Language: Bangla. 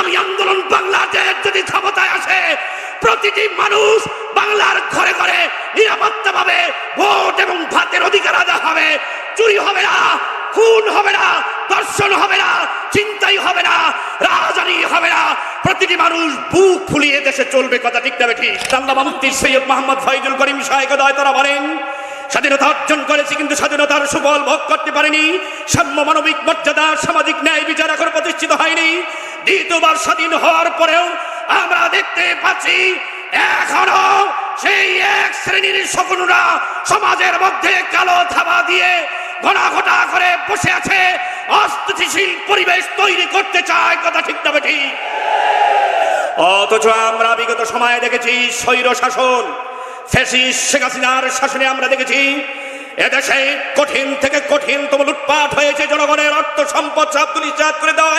ইসলামী আন্দোলন বাংলাদেশ যদি ক্ষমতায় আসে, প্রতিটি মানুষ বাংলার ঘরে ঘরে নিরাপত্তা পাবে ভোট এবং ভাতের অধিকার আদায় হবে। চুরি হবে না, খুন হবে না দর্শন হবে না চিন্তাই হবে না, রাজধানী হবে না। প্রতিটি মানুষ বুক ফুলিয়ে দেশে চলবে, কথা ঠিক না ঠিক আল্লামা মুফতি সৈয়দ মোহাম্মদ ফয়জুল করিম সাহেব তারা বলেন, স্বাধীনতা অর্জন করেছি কিন্তু স্বাধীনতার সুফল ভোগ করতে পারেনি। সাম্য মানবিক মর্যাদা, সামাজিক ন্যায় বিচার এখনও প্রতিষ্ঠিত হয়নি। দ্বিতীয়বার স্বাধীন হওয়ার পরেও আমরা দেখতে পাচ্ছি, এখনও সেই এক শ্রেণির শকুনরা সমাজের মধ্যে কালো থাবা দিয়ে ঘটা করে বসে আছে। অস্থিতিশীল পরিবেশ তৈরি করতে চায়, কথা ঠিক তবে ঠিক অথচ আমরা বিগত সময়ে দেখেছি স্বৈর শাসন ফ্যাসিস শেখ হাসিনার শাসনে আমরা দেখেছি, এদেশে কঠিন থেকে কঠিনতম লুটপাট হয়েছে জনগণের অর্থ সম্পদ সব করে দেওয়া